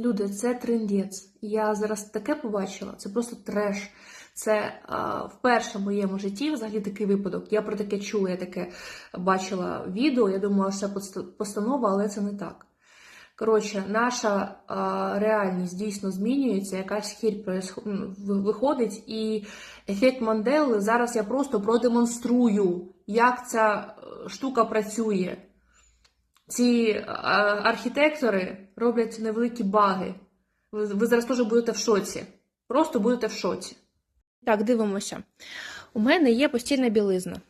Люди, це трендець. Я зараз таке побачила, це просто треш. Це а, вперше в моєму житті взагалі такий випадок. Я про таке чула, я таке бачила відео. Я думала, що це постанова, але це не так. Коротше, наша а, реальність дійсно змінюється, якась хірь виходить, і ефект Мандели зараз я просто продемонструю, як ця е, штука працює. Ці архітектори роблять невеликі баги. Ви, зараз теж будете в шоці. Просто будете в шоці. Так, дивимося. У мене є постільна білизна.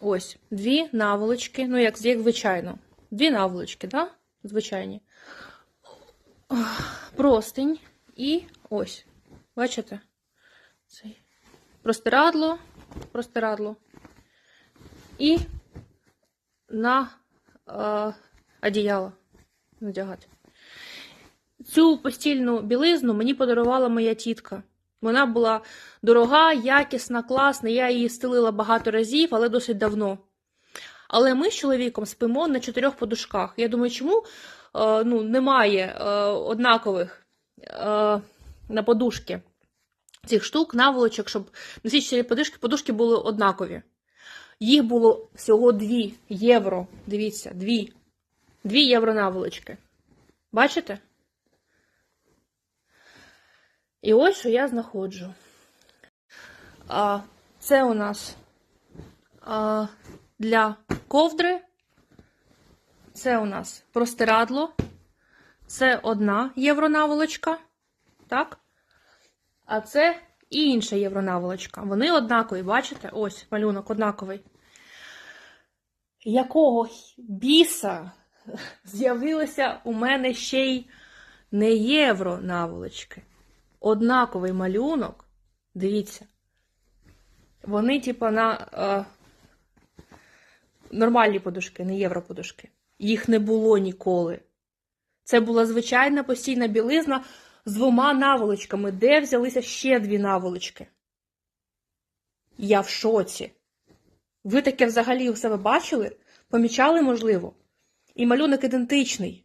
Ось, дві наволочки, ну, як, як звичайно. Дві наволочки, да? Звичайні. Простень і ось. Бачите? Цей. Простирадло, простирадло. І на е, одіяло надягати. Цю постільну білизну мені подарувала моя тітка. Вона була дорога, якісна, класна. Я її стелила багато разів, але досить давно. Але ми з чоловіком спимо на чотирьох подушках. Я думаю, чому е, ну, немає е, однакових е, на подушки цих штук, наволочок, щоб на всі чотири подушки, подушки були однакові. Їх було всього 2 євро. Дивіться, 2. 2 євро наволочки. Бачите? І ось що я знаходжу. А, це у нас а, для ковдри. Це у нас простирадло. Це одна євронаволочка. Так? А це і інша євронаволочка. Вони однакові, бачите? Ось малюнок однаковий. Якого біса з'явилося у мене ще й не євронаволочки. Однаковий малюнок. Дивіться. Вони, типа, на е, нормальні подушки, не європодушки. Їх не було ніколи. Це була звичайна постійна білизна з двома наволочками. Де взялися ще дві наволочки? Я в шоці. Ви таке взагалі у себе бачили? Помічали, можливо? І малюнок ідентичний.